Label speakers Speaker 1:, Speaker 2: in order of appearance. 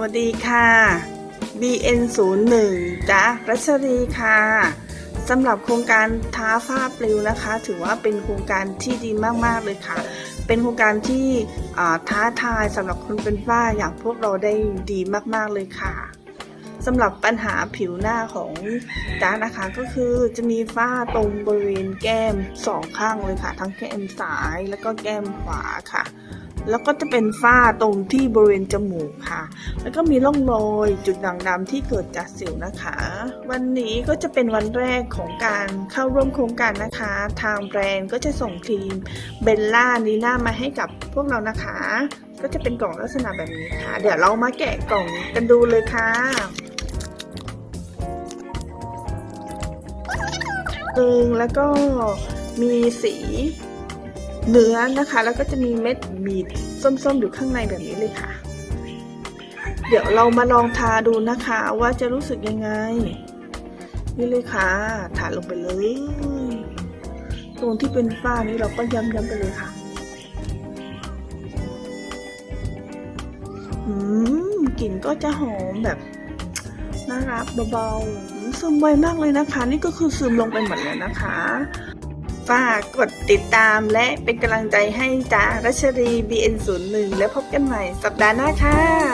Speaker 1: วัสดีค่ะ BN01 จ้ะรัชรีค่ะสำหรับโครงการท้าฟ้าปลิวนะคะ ถือว่าเป็นโครงการที่ดีมากๆเลยค่ะ เป็นโครงการที่ท้าทายสำหรับคนเป็นฝ้าอย่างพวกเราได้ดีมากๆเลยค่ะสำหรับปัญหาผิวหน้าของจ้านะคะก็คือจะมีฝ้าตรงบริเวณแก้มสองข้างเลยค่ะ ทั้งแก้มซ้ายแล้วก็แก้มขวาค่ะ แล้วก็จะเป็นฝ้าตรงที่บริเวณจมูกค่ะ แล้วก็มีร่องรอยจุดด่างดำที่เกิดจากสิวนะคะ วันนี้ก็จะเป็นวันแรกของการเข้าร่วมโครงการนะคะ ทางแบรนด์ก็จะส่งทีมเบลล่านีน่ามาให้กับพวกเรานะคะ ก็จะเป็นกล่องลักษณะแบบนี้ค่ะ เดี๋ยวเรามาแกะกล่องกันดูเลยค่ะตึงแล้วก็มีสี เนื้อนะคะ แล้วก็จะมีเม็ดบีดส้มๆอยู่ข้างในแบบนี้เลยค่ะ เดี๋ยวเรามาลองทาดูนะคะว่าจะรู้สึกยังไง นี่เลยค่ะ ทาลงไปเลย ตรงที่เป็นฝ้านี้เราก็ย้ำๆไปเลยค่ะอืมกลิ่นก็จะหอมแบบน่ารักเบาๆซึมไวมากเลยนะคะ นี่ก็คือซึมลงไปหมดเลยนะคะ ฝากกดติดตามและเป็นกำลังใจให้จ้ารัชรี BN01 แล้วพบกันใหม่สัปดาห์หน้าค่ะ